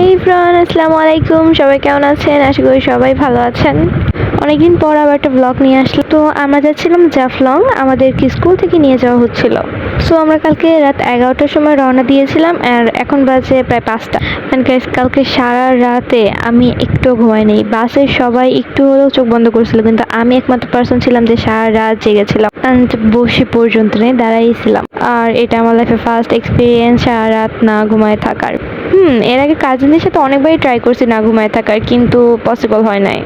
হেই Fran আসসালামু আলাইকুম সবাই কেমন আছেন? আশা করি সবাই ভালো আছেন। অনেকদিন পর আবার একটা ব্লগ নিয়ে আসলো তো আমরা যাচ্ছিলাম জাফলং। আমাদেরকে স্কুল থেকে নিয়ে যাওয়া হচ্ছিল। সো আমরা কালকে রাত এগারোটার সময় রওনা দিয়েছিলাম আর এখন বাজে প্রায় পাঁচটা। গাইস কালকে সারা রাতে আমি একটু ঘুমাইনি বাসের সবাই একটু হলেও চোখ বন্ধ করছিল, কিন্তু আমি একমাত্র পার্সন ছিলাম যে সারা রাত জেগেছিলাম অ্যান্ড বসে পর্যন্ত নেই, দাঁড়াইছিলাম। আর এটা আমার লাইফে ফার্স্ট এক্সপিরিয়েন্স সারা রাত না ঘুমায় থাকার। হুম, এর আগে কাজিনদের সাথে অনেকবারই ট্রাই করছি না ঘুমায় থাকার, কিন্তু পসিবল হয় নাই।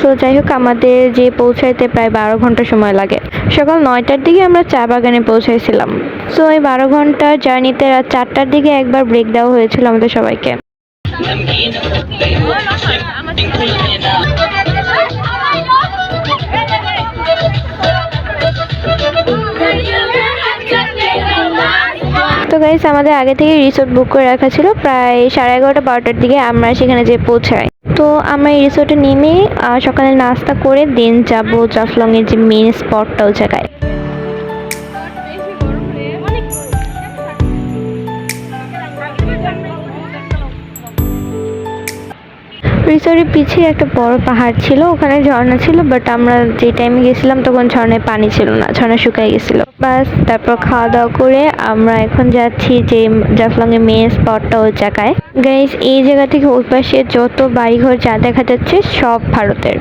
সো যাই হোক আমাদের যে পৌঁছাইতে প্রায় বারো ঘণ্টা সময় লাগে। সকাল নয়টার দিকে আমরা চা বাগানে পৌঁছাইছিলাম। সো এই বারো ঘণ্টার জার্নিতে রাত চারটার দিকে একবার ব্রেক দেওয়া হয়েছিল আমাদের সবাইকে। তো গাইস আমাদের আগে থেকে রিসোর্ট বুক করে রাখা ছিল। প্রায় সাড়ে এগারোটা, বারোটার দিকে আমরা সেখানে যেয়ে পৌঁছাই। তো আমরা এই রিসোর্টে নেমে সকালে নাস্তা করে দেন যাব জাফলংয়ের যে মেন স্পটটা ওই জায়গায় রিসোর্টের পিছিয়ে একটা বড় পাহাড় ছিল, ওখানে ঝর্ণা ছিল বাট আমরা যে টাইমে গেছিলাম তখন ঝর্ণায় পানি ছিল না, ঝর্ণা শুকাই গেছিল। বাস, তারপর খাওয়া দাওয়া করে আমরা এখন যাচ্ছি যে জাফলং এর মেন স্পটটা ওই জায়গায়। গাইস এই জায়গা থেকে ওই পাশে যত বাড়িঘর যা দেখা যাচ্ছে সব ভারতের।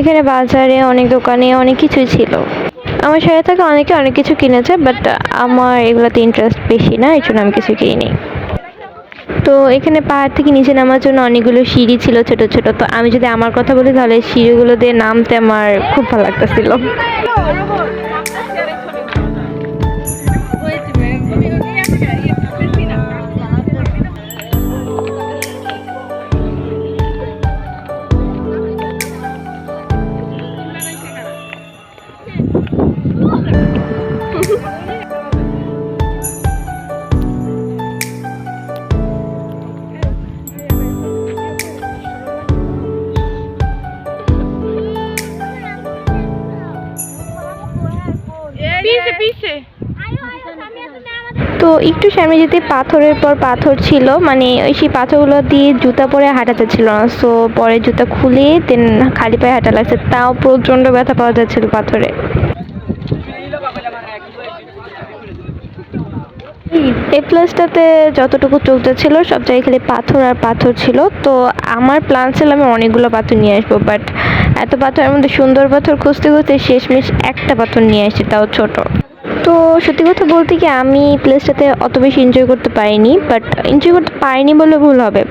এখানে বাজারে, অনেক দোকানে অনেক কিছুই ছিল। আমার সাথে থাকা, অনেকে অনেক কিছু কিনেছে বাট আমার এগুলোতে ইন্টারেস্ট বেশি না এই জন্য আমি কিছু কিনি তো এখানে পাহাড় থেকে নিচে নামার জন্য অনেকগুলো সিঁড়ি ছিল ছোট ছোট, তো আমি যদি আমার কথা বলি তাহলে সিঁড়িগুলো দিয়ে নামতে আমার খুব ভালো লাগতেছিল। পিছে তো একটু সামনে যেতে পাথরের পর পাথর ছিল মানে ওই সেই পাথরগুলো দিয়ে জুতা পরে হাঁটাতে ছিল না। সো পরে জুতা খুলে দেন খালি পায়ে হাঁটা লাগছে। তাও প্রচণ্ড ব্যথা পাওয়া যাচ্ছিল পাথরে। এই প্লেসটাতে যতটুকু চোখ যাচ্ছিল সব জায়গায় খালি পাথর আর পাথর ছিল। তো আমার প্ল্যান ছিল আমি অনেকগুলো পাথর নিয়ে আসব বাট এত পাথরের মধ্যে সুন্দর পাথর খুঁজতে খুঁজতে শেষমেশ একটা পাথর নিয়ে আসি, তাও ছোটো। তো সত্যি কথা বলতে কি আমি প্লেসটাতে অত বেশি এনজয় করতে পারিনি বাট এনজয় করতে পারিনি বলে ভুল হবে।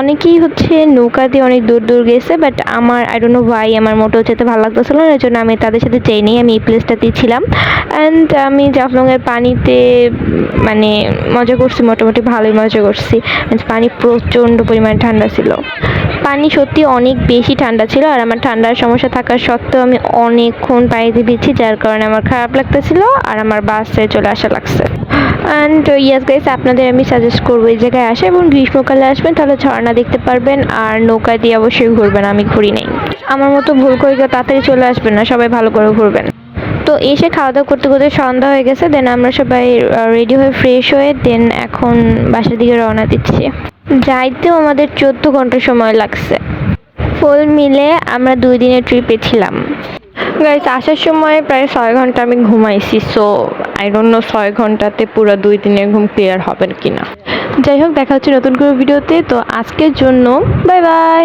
অনেকেই হচ্ছে নৌকা দিয়ে অনেক দূর দূর গেছে বাট আমার আই ডোন্ট নো ভাই আমার মোটেও যেতে ভালো লাগতেছিল না এর জন্য আমি তাদের সাথে যাইনি আমি এই প্লেসটাতেই ছিলাম। অ্যান্ড আমি জাফলংয়ের পানিতে মানে মজা করছি, মোটামুটি ভালোই মজা করছি। পানি প্রচণ্ড পরিমাণে ঠান্ডা ছিল। পানি সত্যি অনেক বেশি ঠান্ডা ছিল আর আমার ঠান্ডার সমস্যা থাকা সত্ত্বেও আমি অনেকক্ষণ পানিতে দিচ্ছি যার কারণে আমার খারাপ লাগতেছিল আর আমার বাসে চলে আসা লাগছে। অ্যান্ড ইয়াস গাইস আপনাদের আমি সাজেস্ট করব এই জায়গায় আসা এবং গ্রীষ্মকালে আসবেন, তাহলে ঝর্ণা দেখতে পারবেন আর নৌকা দিয়ে অবশ্যই ঘুরবেন, আমি ঘুরি নেই। আমার মতো ভুল করে কেউ তাড়াতাড়ি চলে আসবেন না, সবাই ভালো করে ঘুরবেন। তো এসে খাওয়া দাওয়া করতে করতে সন্ধ্যা হয়ে গেছে দেন আমরা সবাই রেডি হয়ে ফ্রেশ হয়ে দেন এখন বাসার দিকে রওনা দিচ্ছি। যাইতেও আমাদের চোদ্দ ঘণ্টা সময় লাগছে। ফুল মিলে আমরা দুই দিনের ট্রিপে ছিলাম। গাইস আসার সময় প্রায় ছয় ঘণ্টা আমি ঘুমাইছি সো আই ডোন্ট নো ছয় ঘন্টাতে পুরো দুই দিনের ঘুম ক্লিয়ার হবে কিনা। যাই হোক, দেখা হচ্ছে নতুন করে ভিডিওতে তো আজকের জন্য বাই বাই